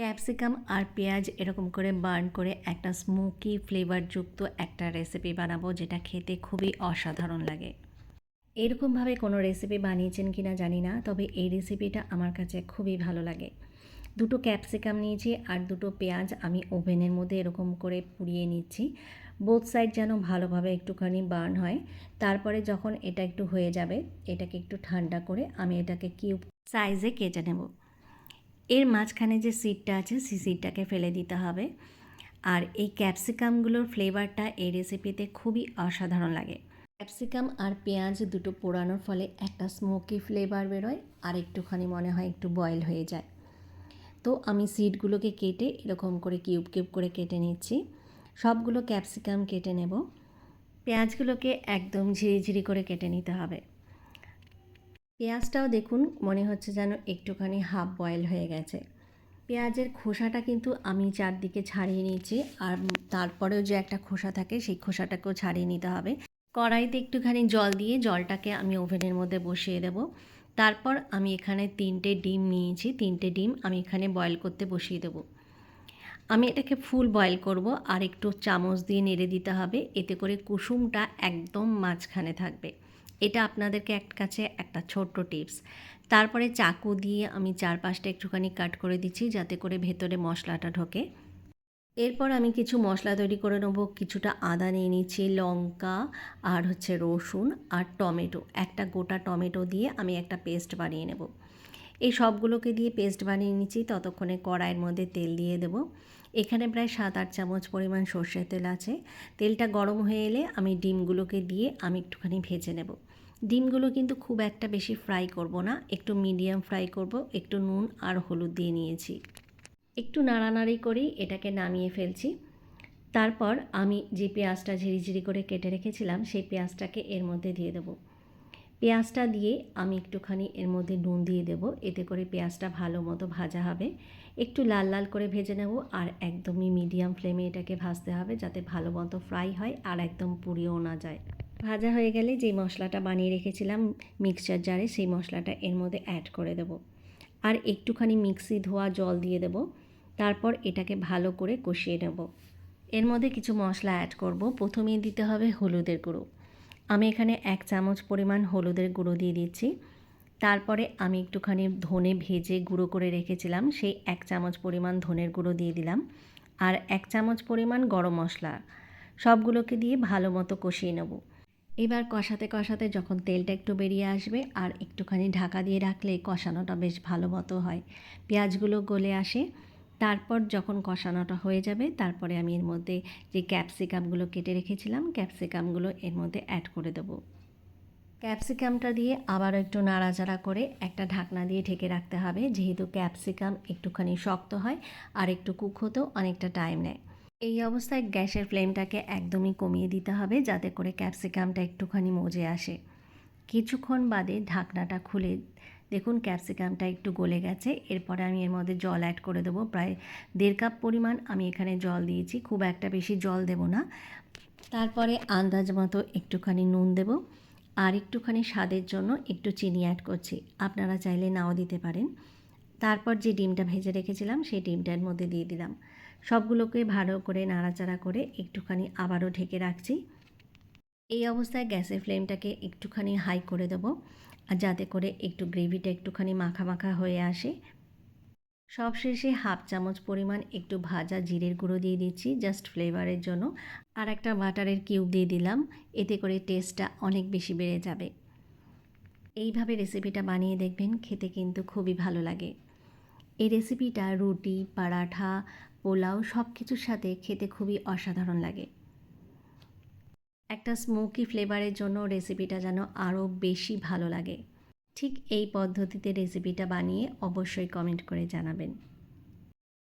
Capsicum আর পেঁয়াজ এরকম করে বার্ন করে একটা স্মোকি ফ্লেভারযুক্ত একটা রেসিপি বানাবো, যেটা খেতে খুবই অসাধারণ লাগে। এরকমভাবে কোনো রেসিপি বানিয়েছেন কি না জানি না, তবে এই রেসিপিটা আমার কাছে খুবই ভালো লাগে। দুটো ক্যাপসিকাম নিয়েছি আর দুটো পেঁয়াজ আমি ওভেনের মধ্যে এরকম করে পুড়িয়ে নিচ্ছি। বোথ সাইড যেন ভালোভাবে একটুখানি বার্ন হয়। তারপরে যখন এটা একটু হয়ে যাবে, এটাকে একটু ঠান্ডা করে আমি এটাকে কিউব সাইজে কেটে নেব। এর মাঝখানে যে সিডটা আছে, সেই সিডটাকে ফেলে দিতে হবে। আর এই ক্যাপসিকামগুলোর ফ্লেভারটা এই রেসিপিতে খুবই অসাধারণ লাগে। ক্যাপসিকাম আর পেঁয়াজ দুটো পোড়ানোর ফলে একটা স্মোকি ফ্লেভার বেরোয়, আর একটুখানি মনে হয় একটু বয়েল হয়ে যায়। তো আমি সিডগুলোকে কেটে এরকম করে কিউব কিউব করে কেটে নিচ্ছি। সবগুলো ক্যাপসিকাম কেটে নেব। পেঁয়াজগুলোকে একদম ঝিরিঝিরি করে কেটে নিতে হবে। পেঁয়াজটাও দেখুন, মনে হচ্ছে যেন একটুখানি হাফ বয়েল হয়ে গেছে। পেঁয়াজের খোসাটা কিন্তু আমি চারদিকে ছাড়িয়ে নিয়েছি আর তারপরেও যে একটা খোসা থাকে সেই খোসাটাকেও ছাড়িয়ে নিতে হবে। কড়াইতে একটুখানি জল দিয়ে জলটাকে আমি ওভেনের মধ্যে বসিয়ে দেব। তারপর আমি এখানে তিনটে ডিম নিয়েছি, তিনটে ডিম আমি এখানে বয়েল করতে বসিয়ে দেবো। আমি এটাকে ফুল বয়েল করব আর একটু চামচ দিয়ে নেড়ে দিতে হবে, এতে করে কুসুমটা একদম মাঝখানে থাকবে। এটা আপনাদেরকে এক কাছে একটা ছোট্ট টিপস। তারপরে চাকু দিয়ে আমি চারপাশটা একটুখানি কাট করে দিচ্ছি যাতে করে ভেতরে মশলাটা ঢোকে। এরপর আমি কিছু মশলা তৈরি করে নেব, কিছুটা আদা নিয়ে নিচ্ছি, লঙ্কা আর হচ্ছে রসুন আর টমেটো। একটা গোটা টমেটো দিয়ে আমি একটা পেস্ট বানিয়ে নেব। এই সবগুলোকে দিয়ে পেস্ট বানিয়ে নিচ্ছি, ততক্ষণে কড়াইয়ের মধ্যে তেল দিয়ে দেব। এখানে প্রায় সাত আট চামচ পরিমাণ সর্ষের তেল আছে। তেলটা গরম হয়ে এলে আমি ডিমগুলোকে দিয়ে আমি একটুখানি ভেজে নেব। ডিমগুলো কিন্তু খুব একটা বেশি ফ্রাই করব না। একটু মিডিয়াম ফ্রাই করব, একটু নুন আর হলুদ দিয়ে নিয়েছি। একটু নাড়ানাড়ি করেই এটাকে নামিয়ে ফেলছি। তারপর আমি যে পেঁয়াজটা ঝিরিঝিরি করে কেটে রেখেছিলাম, সেই পেঁয়াজটাকে এর মধ্যে দিয়ে দেবো। পেঁয়াজটা দিয়ে আমি একটুখানি এর মধ্যে নুন দিয়ে দেবো, এতে করে পেঁয়াজটা ভালো মতো ভাজা হবে। একটু লাল লাল করে ভেজে নেব আর একদমই মিডিয়াম ফ্লেমে এটাকে ভাজতে হবে যাতে ভালো মতো ফ্রাই হয় আর একদম পুড়িয়েও না যায়। ভাজা হয়ে গেলে যে মশলাটা বানিয়ে রেখেছিলাম মিক্সচার জারে সেই মশলাটা এর মধ্যে অ্যাড করে দেব। আর একটুখানি মিক্সি ধোয়া জল দিয়ে দেব। তারপর এটাকে ভালো করে কষিয়ে নেব। এর মধ্যে কিছু মশলা অ্যাড করব। প্রথমেই দিতে হবে হলুদের গুঁড়ো। আমি এখানে এক চামচ পরিমাণ হলুদের গুঁড়ো দিয়ে দিচ্ছি। তারপরে আমি একটুখানি ধনে ভেজে গুঁড়ো করে রেখেছিলাম। সেই এক চামচ পরিমাণ ধনের গুঁড়ো দিয়ে দিলাম। আর এক চামচ পরিমাণ গরম মশলা, সবগুলোকে দিয়ে ভালো মতো কষিয়ে নেব। এবার কষাতে কষাতে যখন তেলটা একটু বেরিয়ে আসবে আর একটুখানি ঢাকা দিয়ে রাখলে কষানোটা বেশ ভালো মতো হয়। পেঁয়াজগুলো গলে আসে। তারপর যখন কষানোটা হয়ে যাবে, তারপরে আমি এর মধ্যে যে ক্যাপসিকামগুলো কেটে রেখেছিলাম, ক্যাপসিকামগুলো এর মধ্যে অ্যাড করে দেবো। ক্যাপসিকামটা দিয়ে আবার একটু নাড়াচাড়া করে একটা ঢাকনা দিয়ে ঢেকে রাখতে হবে। যেহেতু ক্যাপসিকাম একটুখানি শক্ত হয় আর একটু কুক হতেও অনেকটা টাইম নেয়। এই অবস্থায় গ্যাসের ফ্লেমটাকে একদমই কমিয়ে দিতে হবে যাতে করে ক্যাপসিকামটা একটুখানি মজে আসে। কিছুক্ষণ বাদে ঢাকনাটা খুলে দেখুন ক্যাপসিকামটা একটু গলে গেছে। এরপরে আমি এর মধ্যে জল অ্যাড করে দেবো। প্রায় দেড় কাপ পরিমাণ আমি এখানে জল দিয়েছি। খুব একটা বেশি জল দেব না। তারপরে আন্দাজ মতো একটুখানি নুন দেব। আর একটুখানি স্বাদের জন্য একটু চিনি অ্যাড করছি। আপনারা চাইলে নাও দিতে পারেন। তারপর যে ডিমটা ভেজে রেখেছিলাম, সেই ডিমটার মধ্যে দিয়ে দিলাম। সবগুলোকে ভালো করে নাড়াচাড়া করে একটুখানি আবারও ঢেকে রাখছি। এই অবস্থায় গ্যাসের ফ্লেমটাকে একটুখানি হাই করে দেবো, আর যাতে করে একটু গ্রেভিটা একটুখানি মাখা মাখা হয়ে আসে। সবশেষে হাফ চামচ পরিমাণ একটু ভাজা জিরের গুঁড়ো দিয়ে দিচ্ছি, জাস্ট ফ্লেভারের জন্য। আর একটা বাটারের কিউব দিয়ে দিলাম, এতে করে টেস্টটা অনেক বেশি বেড়ে যাবে। এইভাবে রেসিপিটা বানিয়ে দেখবেন, খেতে কিন্তু খুবই ভালো লাগে। এই রেসিপিটা রুটি, পরাঠা, পোলাও সব কিছুর সাথে খেতে খুবই অসাধারণ লাগে। একটা স্মোকি ফ্লেভারের জন্য রেসিপিটা যেন আরও বেশি ভালো লাগে। ঠিক এই পদ্ধতিতে রেসিপিটা বানিয়ে অবশ্যই কমেন্ট করে জানাবেন।